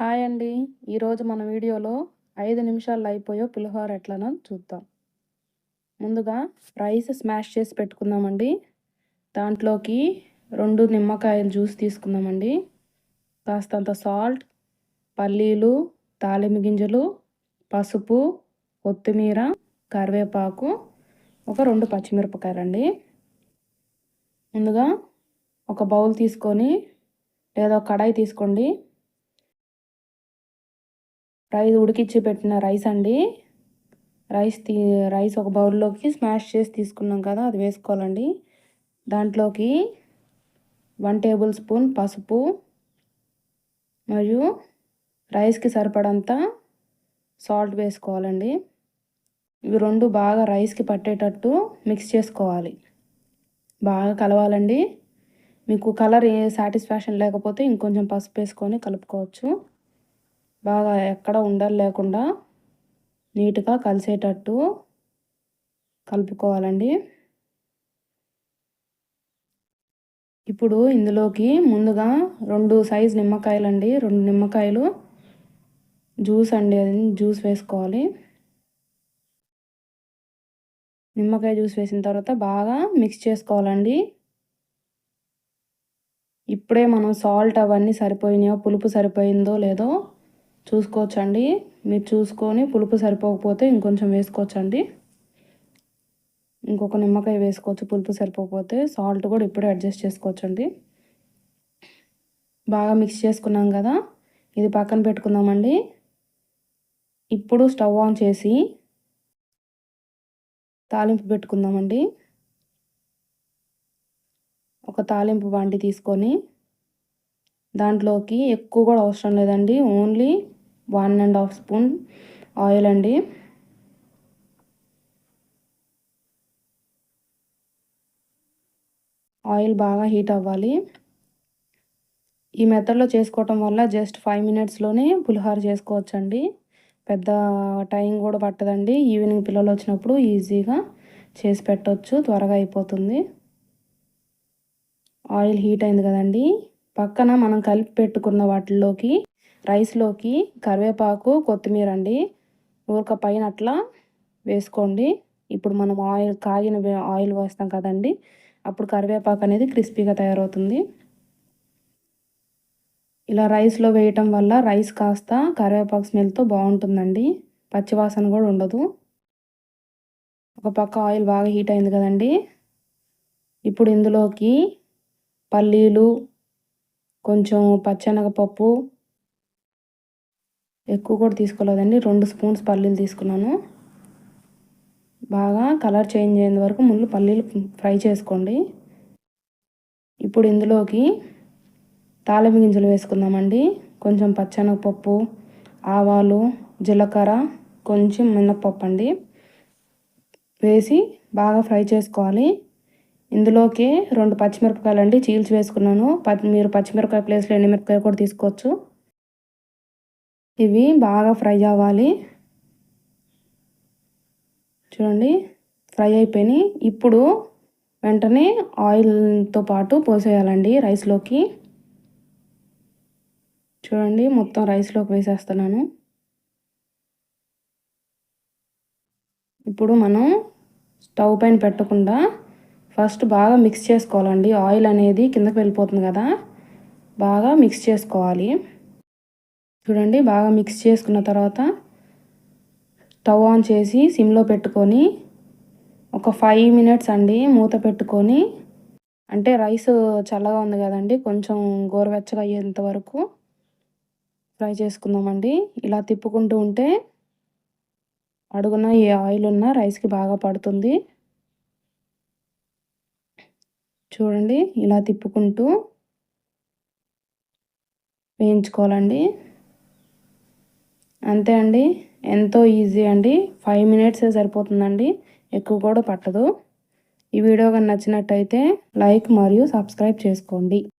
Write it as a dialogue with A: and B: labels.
A: Hi అండి. ఈరోజు మన వీడియోలో ఐదు నిమిషాల్లో అయిపోయో పులిహోర ఎట్లనో చూద్దాం. ముందుగా రైస్ స్మాష్ చేసి పెట్టుకుందామండి. దాంట్లోకి రెండు నిమ్మకాయలు జ్యూస్ తీసుకుందామండి. కాస్తంత సాల్ట్ పల్లీలు తాలింపు గింజలు పసుపు కొత్తిమీర కరివేపాకు ఒక రెండు పచ్చిమిరపకాయలండి. ముందుగా ఒక బౌల్ తీసుకొని లేదా కడాయి తీసుకోండి. రైస్ ఉడికిచ్చి పెట్టిన రైస్ అండి. రైస్ తీ రైస్ ఒక బౌల్లోకి స్మాష్ చేసి తీసుకున్నాం కదా అది వేసుకోవాలండి. దాంట్లోకి వన్ టేబుల్ స్పూన్ పసుపు మరియు రైస్కి సరిపడంత సాల్ట్ వేసుకోవాలండి. ఇవి రెండు బాగా రైస్కి పట్టేటట్టు మిక్స్ చేసుకోవాలి. బాగా కలవాలండి. మీకు కలర్ ఏ సాటిస్ఫాక్షన్ లేకపోతే ఇంకొంచెం పసుపు వేసుకొని కలుపుకోవచ్చు. బాగా ఎక్కడ ఉండలు లేకుండా నీట్గా కలిసేటట్టు కలుపుకోవాలండి. ఇప్పుడు ఇందులోకి ముందుగా రెండు సైజు నిమ్మకాయలు అండి రెండు నిమ్మకాయలు జ్యూస్ అండి అది జ్యూస్ వేసుకోవాలి. నిమ్మకాయ జ్యూస్ వేసిన తర్వాత బాగా మిక్స్ చేసుకోవాలండి. ఇప్పుడే మనం సాల్ట్ అవన్నీ సరిపోయినాయో పులుపు సరిపోయిందో లేదో చూసుకోవచ్చండి. మీరు చూసుకొని పులుపు సరిపోకపోతే ఇంకొంచెం వేసుకోవచ్చండి. ఇంకొక నిమ్మకాయ వేసుకోవచ్చు పులుపు సరిపోకపోతే సాల్ట్ కూడా ఇప్పుడే అడ్జస్ట్ చేసుకోవచ్చండి. బాగా మిక్స్ చేసుకున్నాం కదా ఇది పక్కన పెట్టుకుందామండి. ఇప్పుడు స్టవ్ ఆన్ చేసి తాలింపు పెట్టుకుందామండి. ఒక తాలింపు బాండి తీసుకొని దాంట్లోకి ఎక్కువ కూడా అవసరం లేదండి. Only one and half spoon oil అండి. ఆయిల్ బాగా హీట్ అవ్వాలి. ఈ మెథడ్లో చేసుకోవటం వల్ల జస్ట్ ఫైవ్ మినిట్స్లోనే పులిహోర చేసుకోవచ్చండి. పెద్ద టైం కూడా పట్టదండి. ఈవినింగ్ పిల్లలు వచ్చినప్పుడు ఈజీగా చేసి పెట్టవచ్చు త్వరగా అయిపోతుంది. ఆయిల్ హీట్ అయింది కదండి. పక్కన మనం కలిపి పెట్టుకున్న వాటిల్లోకి రైస్లోకి కరివేపాకు కొత్తిమీర అండి. ఊరక పైన అట్లా వేసుకోండి. ఇప్పుడు మనం ఆయిల్ కాగిన ఆయిల్ వేస్తాం కదండి. అప్పుడు కరివేపాకు అనేది క్రిస్పీగా తయారవుతుంది. ఇలా రైస్లో వేయటం వల్ల రైస్ కాస్త కరివేపాకు స్మెల్తో బాగుంటుందండి. పచ్చివాసన కూడా ఉండదు. ఒక పక్క ఆయిల్ బాగా హీట్ అయింది కదండి. ఇప్పుడు ఇందులోకి పల్లీలు కొంచెం పచ్చెనగపప్పు ఎక్కువ కూడా తీసుకోలేదండి. రెండు స్పూన్స్ పల్లీలు తీసుకున్నాను. బాగా కలర్ చేంజ్ అయ్యేంత వరకు ముందు పల్లీలు ఫ్రై చేసుకోండి. ఇప్పుడు ఇందులోకి తాలింపు గింజలు వేసుకుందామండి. కొంచెం పచ్చెనగపప్పు ఆవాలు జీలకర్ర కొంచెం మినప్పప్పు అండి. వేసి బాగా ఫ్రై చేసుకోవాలి. ఇందులోకి రెండు పచ్చిమిరపకాయలు అండి చీల్చి వేసుకున్నాను. మీరు పచ్చిమిరపకాయ ప్లేస్లో ఎండుమిరపకాయ కూడా తీసుకోవచ్చు. ఇవి బాగా ఫ్రై అవ్వాలి. చూడండి ఫ్రై అయిపోయినాయి. ఇప్పుడు వెంటనే ఆయిల్తో పాటు పోసేయాలండి రైస్లోకి. చూడండి మొత్తం రైస్లోకి వేసేస్తున్నాను. ఇప్పుడు మనం స్టవ్ పైన పెట్టకుండా ఫస్ట్ బాగా మిక్స్ చేసుకోవాలండి. ఆయిల్ అనేది కిందకి వెళ్ళిపోతుంది కదా. బాగా మిక్స్ చేసుకోవాలి. చూడండి బాగా మిక్స్ చేసుకున్న తర్వాత స్టవ్ ఆన్ చేసి సిమ్లో పెట్టుకొని ఒక ఫైవ్ మినిట్స్ అండి మూత పెట్టుకొని అంటే రైస్ చల్లగా ఉంది కదండి కొంచెం గోరువెచ్చగా అయ్యేంత వరకు ఫ్రై చేసుకుందామండి. ఇలా తిప్పుకుంటూ ఉంటే అడుగున ఏ ఆయిల్ ఉన్నా రైస్కి బాగా పడుతుంది. చూడండి ఇలా తిప్పుకుంటూ వేయించుకోవాలండి. అంతే అండి ఎంతో ఈజీ అండి. ఫైవ్ మినిట్సే సరిపోతుందండి ఎక్కువ కూడా పట్టదు. ఈ వీడియో కానీ నచ్చినట్టయితే లైక్ మరియు సబ్స్క్రైబ్ చేసుకోండి.